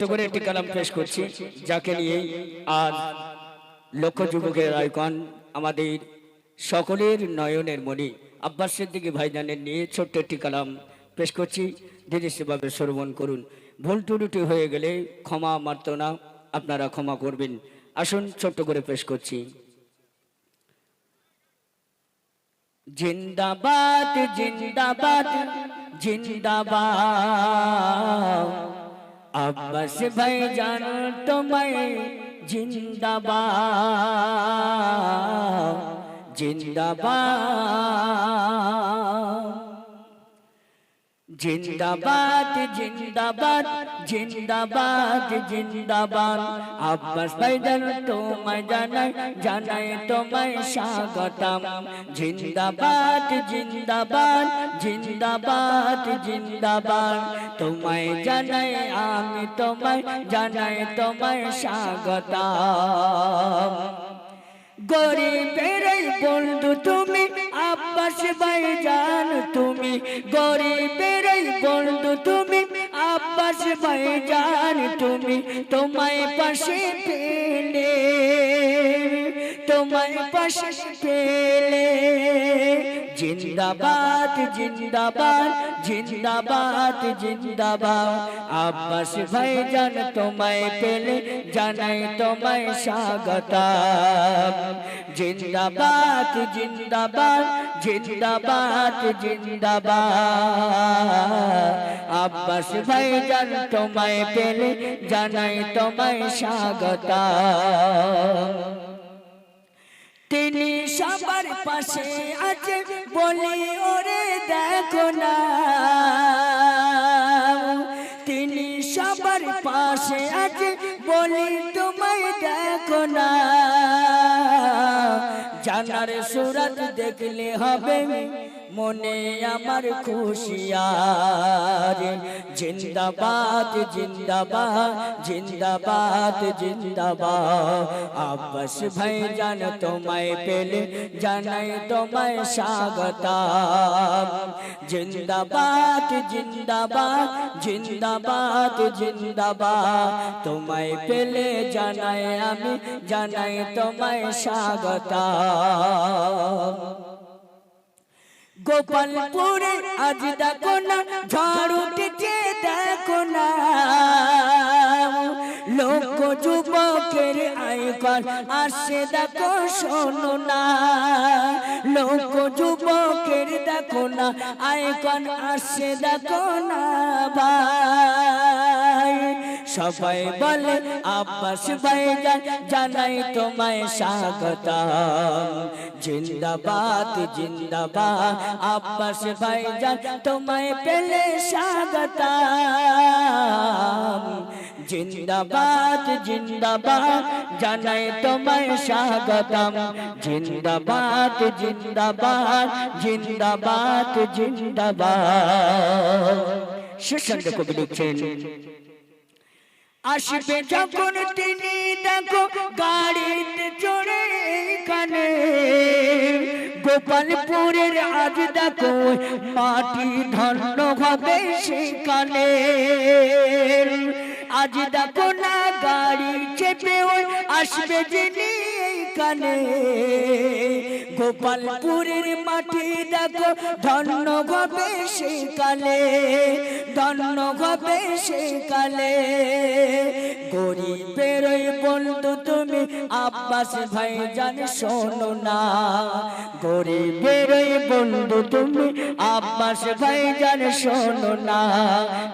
ছোট্ট করে একটি কালাম পেশ করছি, যাকে নিয়ে আজ লক্ষ যুবকের আইকন আমাদের সকলের নয়নের মণি আব্বাস সিদ্দিকী ভাইজানের নিয়ে ছোট্ট একটি কালাম পেশ করছি। দিদি সেভাবে শ্রবণ করুন। ভুল টুরুটি হয়ে গেলে ক্ষমা মারত না, আপনারা ক্ষমা করবেন। আসুন ছোট্ট করে পেশ করছি। জিন্দাবাদ জিন্দাবাদ জিন্দাবাদ। আব্বাস ভাই জান তোমায় জিন্দাবাদ জিন্দাবাদ জিন্দাবাদ জিন্দাবাদ জিন্দাবাদ জিন্দাবাদ। আব্বাস ভাইজান তোমায় জানাই জানাই তোমায় স্বাগতম। জিন্দাবাদ জিন্দাবাদ জিন্দাবাদ জিন্দাবাদ। তোমায় জানাই, আমি তোমায় জানাই তোমায় স্বাগতম। গরিবের বন্ধু তুমি, আব্বাস ভাই জান তুমি, গরিবের ভাই জান তুমি তোমায় পাশে পেলে, তোমায় পাশে পেলে। জিন্দাবাদ জিন্দাবাদ জিন্দাবাদ জিন্দাবাদ। আব্বাস ভাই জান তোমায় পেলে, জানাই তোমায় স্বাগত জিন্দাবাদ জিন্দাবাদ জিন্দাবাদ জিন্দাবাদ। আব্বাস ভাই জান তোমায় পেলে, জানাই তোমায় স্বাগত। তিনি সবার পাশে আছে বলি ওরে দেখো না। তিনি সবার পাশে আছে বলি তোমায় দেখো না। ಜ জানার সুরত দেখলে হবে মনে আমার খুশিয়ার জিন্দাবাদ জিন্দাবাদ জিন্দাবাদ জিন্দাবাদ আব্বাস ভাই জান তোমায় পেলে জানাই তোমায় স্বাগত জিন্দাবাদ জিন্দাবাদ জিন্দাবাদ জিন্দাবাদ তোমায় পেলে জানাই আমি জানাই তোমায় স্বাগত গোপালপুরে আজ দেখো না, ঝড় উঠেছে, দেখো না। লোক যুবকের আইকন আসে, দেখো, শোনো না। লোক যুবকের দেখো না আইকন আসে, দেখো না ভাই। সবাই বলে আব্বাস ভাই জানাই তোমায় স্বাগত জিন্দাবাদ জিন্দাবাদ আব্বাস ভাই জান তোমায় পেলে স্বাগত জিন্দাবাদ জিন্দাবাদ জানাই তোমায় স্বাগতম। জিন্দাবাদ জিন্দাবাদ জিন্দাবাদ জিন্দাবাদ। শেষান্ত কবি লিখছেন আসবে যখন তিনি দেখো গাড়িতে চড়ে এখানে। গোপালপুরের আজ দেখো মাটি ধন্য হবে সেখানে। আজ দেখো না গাড়ি চেপে ওই আসবে যিনি এইখানে গোপালপুরের মাটি দেখো, ধন্য হবে সেকালে ধন্য হবে সেকালে গরিবের ওই বন্ধু তুমি, আব্বাস ভাই জান শোনো না। গরিবের বন্ধু তুমি, আব্বাস ভাই জান শোনো না।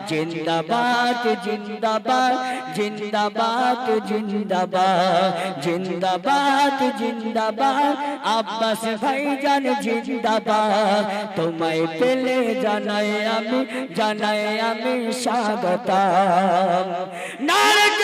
জিন্দাবাদ জিন্দাবাদ জিন্দাবাদ জিন্দাবাদ জিন্দাবাদ। জিন্দাবাদ আব্বাস ভাই জান জিন্দাবাদ তোমায় পেলে জানাই আমি জানাই আমি স্বাগত নারদ